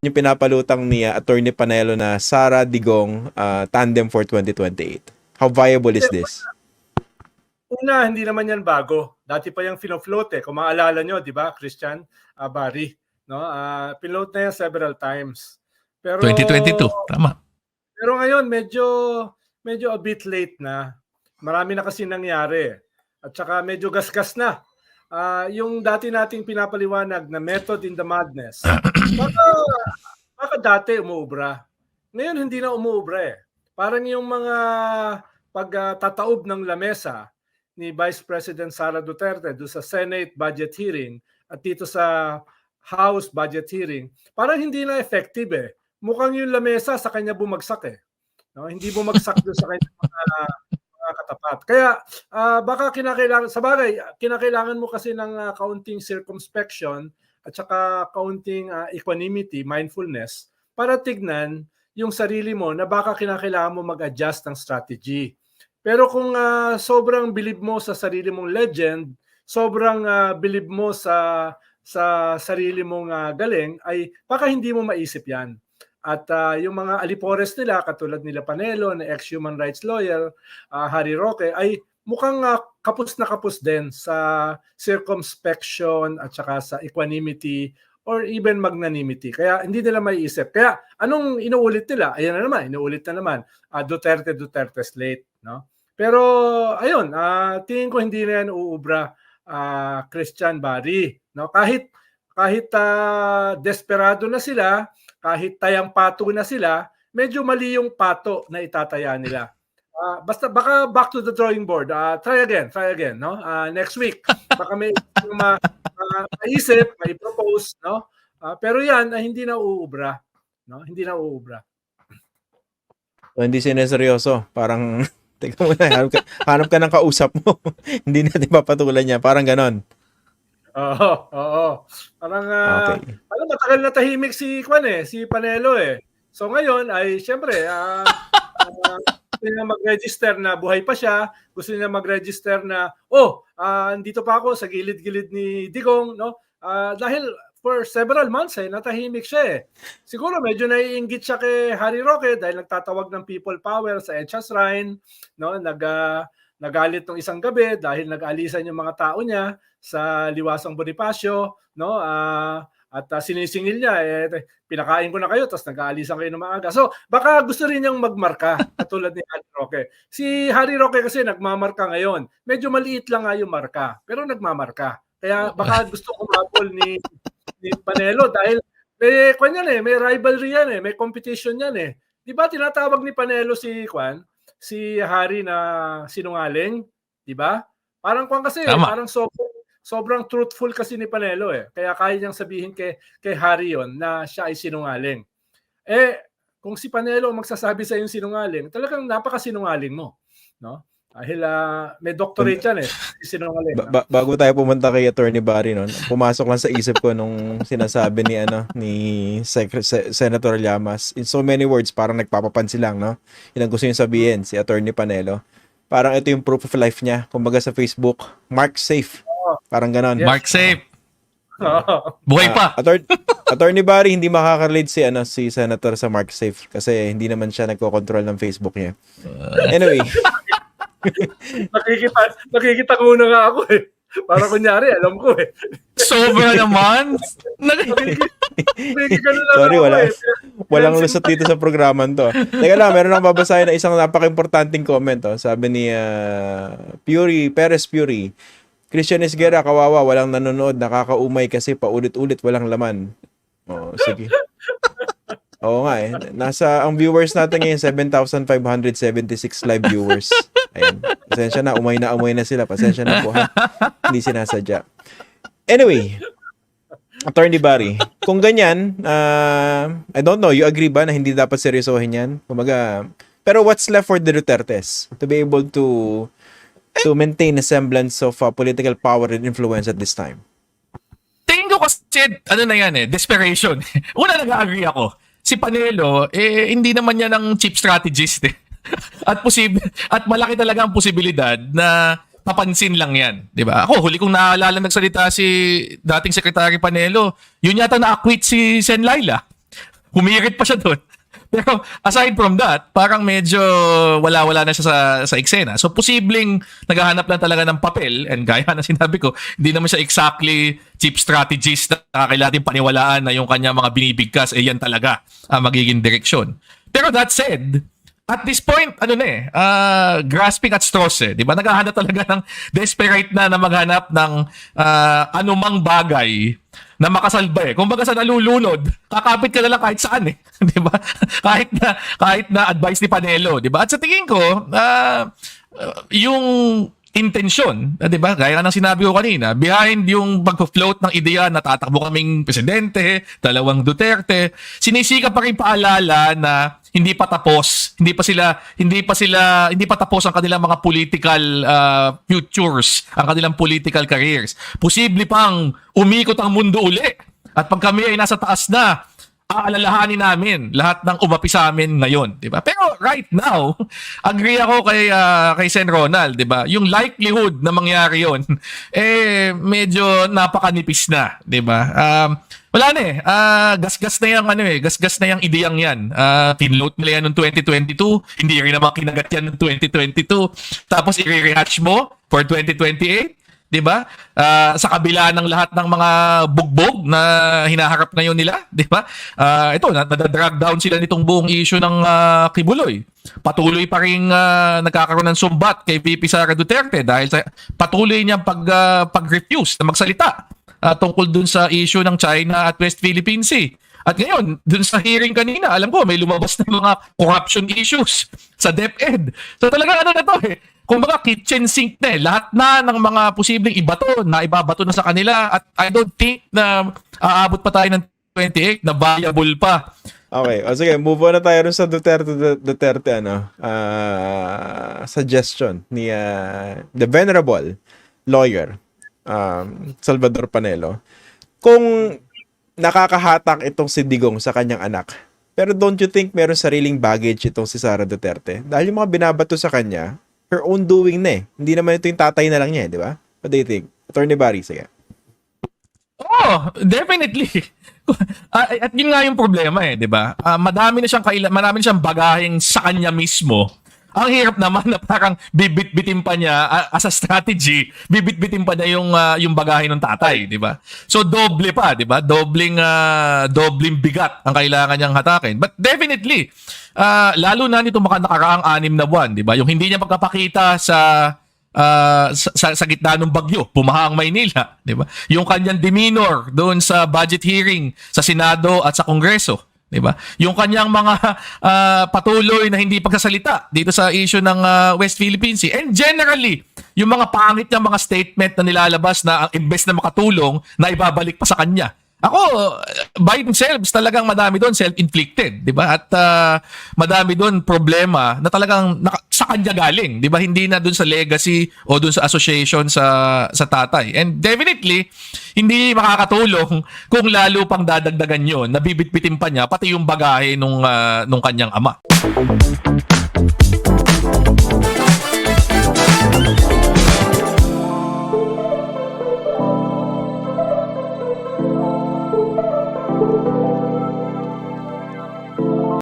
yung pinapalutang ni uh, Attorney Panelo na Sara Digong uh, tandem for 2028? How viable is this? Una, hindi naman yan bago. Dati pa yung fino-float eh. Kung maalala nyo, di ba, Christian uh, Barry? No? Uh, pinloat na yan several times. Pero, 2022, tama. Pero ngayon, medyo, medyo a bit late na. Marami na kasi nangyari. At saka medyo gasgas na. Ah, yung dati nating pinapaliwanag na method in the madness. Baka, baka dati umuubra. Ngayon hindi na umuubra eh. Parang yung mga pagtataob ng lamesa ni Vice President Sara Duterte do sa Senate budget hearing at dito sa House budget hearing, parang hindi na effective eh. Mukhang yung lamesa sa kanya bumagsak eh. No? Hindi bumagsak doon sa kanya mga, mga katapat. Kaya ah, baka kinakailangan, sa bagay, kinakailangan mo kasi ng ah, kaunting circumspection at saka kaunting ah, equanimity, mindfulness, para tignan yung sarili mo na baka kinakailangan mo mag-adjust ng strategy. Pero kung ah, sobrang bilib mo sa sarili mong legend, sobrang ah, bilib mo sa sa sarili mong ah, galing, ay baka hindi mo maisip yan. At ah, yung mga alipores nila, katulad nila Panelo, na ex-human rights lawyer, ah, Harry Roque, ay mukhang ah, kapos na kapos din sa circumspection at saka sa equanimity or even magnanimity. Kaya hindi nila maiisip. Kaya anong inuulit nila? Ayan na naman, inuulit na naman. ah, Duterte, Duterte slate. No? Pero ayun, ah, tingin ko hindi na yan uubra ah, Christian Barry. No? Kahit kahit ah, desperado na sila, kahit tayang pato na sila, medyo mali yung pato na itataya nila. Ah, basta baka back to the drawing board. Ah, try again, try again, no? Ah, next week. Baka may ma, ma- maisip, may propose, no? Ah, pero 'yan ay hindi na uubra, no? Hindi na uubra. So, hindi sineseryoso. Parang, teka muna, hanap ka, hanap ka ng kausap mo. hindi natin papatulan niya. Parang ganon. Oo, oo. Parang ah, Okay. alam matagal na tahimik si Kwan eh, si Panelo eh. So ngayon ay siyempre ah ah, gusto niya mag-register na buhay pa siya, gusto niya mag-register na oh, ah dito pa ako sa gilid-gilid ni Digong, no? Ah dahil for several months eh natahimik siya eh. Siguro medyo naiinggit siya kay Harry Roque dahil nagtatawag ng people power sa Edcha Shrine, no? Nag ah, nagalit nung isang gabi dahil nag-alisan yung mga tao niya sa Liwasang Bonifacio, no? Ah, at ah, sinisingil niya eh pinakain ko na kayo tapos nag-aalisan kayo ng maaga. So, baka gusto rin niyang magmarka katulad ni Harry Roque. Si Harry Roque kasi nagmamarka ngayon. Medyo maliit lang nga yung marka, pero nagmamarka. Kaya baka gusto kumapol ni ni Panelo dahil may kwan yan eh, may rivalry yan eh, may competition yan eh. 'Di ba tinatawag ni Panelo si Kwan, si Harry na sinungaling, 'di ba? Parang kwan kasi, Tama. parang sobrang sobrang truthful kasi ni Panelo eh. Kaya kaya niyang sabihin kay kay Harry yon na siya ay sinungaling. Eh kung si Panelo magsasabi sa yung sinungaling, talagang napakasinungaling mo, no? Dahil ah, may doctorate yan eh, si sinungaling. Ba- ba- bago tayo pumunta kay Attorney Barry noon, pumasok lang sa isip ko nung sinasabi ni ano ni Sec- Se- Senator Llamas. In so many words, parang nagpapapansin lang, no? Yun ang gusto niya sabihin si Attorney Panelo. Parang ito yung proof of life niya. Kumbaga sa Facebook, mark safe. Parang ganon. Yes. Mark safe. Buhay pa. Ah, Attor- Attorney Barry, hindi makaka-relate si ano si Senator sa Mark Safe kasi hindi naman siya nagko-control ng Facebook niya. Anyway, nakikita, nakikita ko na nga ako eh. Para kunyari, alam ko eh. Sobra naman. Sorry, wala. eh. walang lusot dito sa programan to. Teka lang, meron akong babasahin na isang napaka-importanting comment. Oh. Sabi ni ah, Fury, Perez Fury, Christian Esguerra, kawawa, walang nanonood, nakakaumay kasi paulit-ulit, walang laman. Oh, sige. Oo nga eh. Nasa, ang viewers natin ngayon, 7,576 live viewers. Ayan. Pasensya na, umay na umay na sila. Pasensya na po ha. Hindi sinasadya. Anyway, Attorney Barry, kung ganyan, uh, I don't know, you agree ba na hindi dapat seryosohin yan? Kumaga, pero what's left for the Dutertes to be able to to maintain a semblance of uh, political power and influence at this time? Tingin ko kasi, ano na yan eh, desperation. Una nag-agree ako. Si Panelo, eh, hindi naman yan ang cheap strategist eh. at posible at malaki talaga ang posibilidad na papansin lang yan, 'di ba? Ako huli kong naalala nagsalita si dating Secretary Panelo, yun yata na-acquit si Sen Laila. Humirit pa siya doon. Pero aside from that, parang medyo wala-wala na siya sa, sa eksena. So posibleng naghahanap lang talaga ng papel and gaya na sinabi ko, hindi naman siya exactly chief strategist na kailangan paniwalaan na yung kanya mga binibigkas, eh yan talaga ang magiging direksyon. Pero that said, at this point, ano na eh, ah, grasping at straws eh. Di ba? Naghahanap talaga ng desperate na na maghanap ng ah, anumang bagay na makasalba eh. Kung baga sa nalulunod, kakapit ka na lang kahit saan eh. di ba? kahit na, kahit na advice ni Panelo. Di ba? At sa tingin ko, ah, yung intensyon, ah, 'di ba? Gaya ng sinabi ko kanina, behind yung pag-float ng ideya na tatakbo kaming presidente, dalawang Duterte, sinisika pa rin paalala na hindi pa tapos, hindi pa sila hindi pa sila hindi pa tapos ang kanilang mga political ah, futures, ang kanilang political careers. Posible pang umikot ang mundo uli. At pag kami ay nasa taas na, aalalahanin namin lahat ng umapi sa amin ngayon, 'di ba? Pero right now, agree ako kay ah, kay Sen Ronald, 'di ba? Yung likelihood na mangyari 'yon eh medyo napakanipis na, 'di ba? Um, wala na eh. Ah, gasgas na yung ano eh, gasgas na yung ideyang 'yan. Ah, pinload nila yan noong 2022, hindi rin naman kinagat yan noong 2022. Tapos i-rehatch mo for 2028. 'di ba? Ah, sa kabila ng lahat ng mga bugbog na hinaharap ngayon nila, 'di ba? Ah, ito na drag down sila nitong buong issue ng ah, Kibuloy. Patuloy pa ring ah, nagkakaroon ng sumbat kay VP Sara Duterte dahil sa patuloy niyang pag ah, pag-refuse na magsalita ah, tungkol dun sa issue ng China at West Philippine Sea. At ngayon, dun sa hearing kanina, alam ko may lumabas na mga corruption issues sa DepEd. So talaga ano na to eh. Kung mga kitchen sink na eh, lahat na ng mga posibleng ibato na ibabato na sa kanila at I don't think na aabot pa tayo ng 28 na viable pa. Okay, o sige, move on na tayo rin sa Duterte, Duterte ano, ah, suggestion ni ah, the venerable lawyer, um, Salvador Panelo. Kung nakakahatak itong si Digong sa kanyang anak, pero don't you think meron sariling baggage itong si Sara Duterte? Dahil yung mga binabato sa kanya, her own doing na eh. Hindi naman ito yung tatay na lang niya, eh, di ba? What do you think? Attorney Barry, sige. Oh, definitely. Ah, at yun nga yung problema eh, 'di ba? Ah, madami na siyang kaila, marami na siyang bagaheng sa kanya mismo. Ang hirap naman na parang bibit-bitin pa niya ah, as a strategy, bibit-bitin pa niya yung ah, yung bagahe ng tatay, 'di ba? So doble pa, 'di ba? Dobling ah, dobling bigat ang kailangan niyang hatakin. But definitely, ah, lalo na nito mga nakaraang anim na buwan, 'di ba? Yung hindi niya pagkapakita sa ah, sa, sa, sa gitna ng bagyo, pumaha ang Maynila, di ba? Yung kanyang demeanor doon sa budget hearing sa Senado at sa Kongreso, di ba? Yung kanyang mga ah, patuloy na hindi pagsasalita dito sa issue ng ah, West Philippine Sea. And generally, yung mga pangit ng mga statement na nilalabas na imbes na makatulong, na ibabalik pa sa kanya. Ako, by themselves, talagang madami doon self-inflicted, di ba? At ah, madami doon problema na talagang naka- sa kanya galing, di ba? Hindi na doon sa legacy o doon sa association sa sa tatay. And definitely, hindi makakatulong kung lalo pang dadagdagan yon, nabibitbitin pa niya pati yung bagahe nung ah, nung kanyang ama.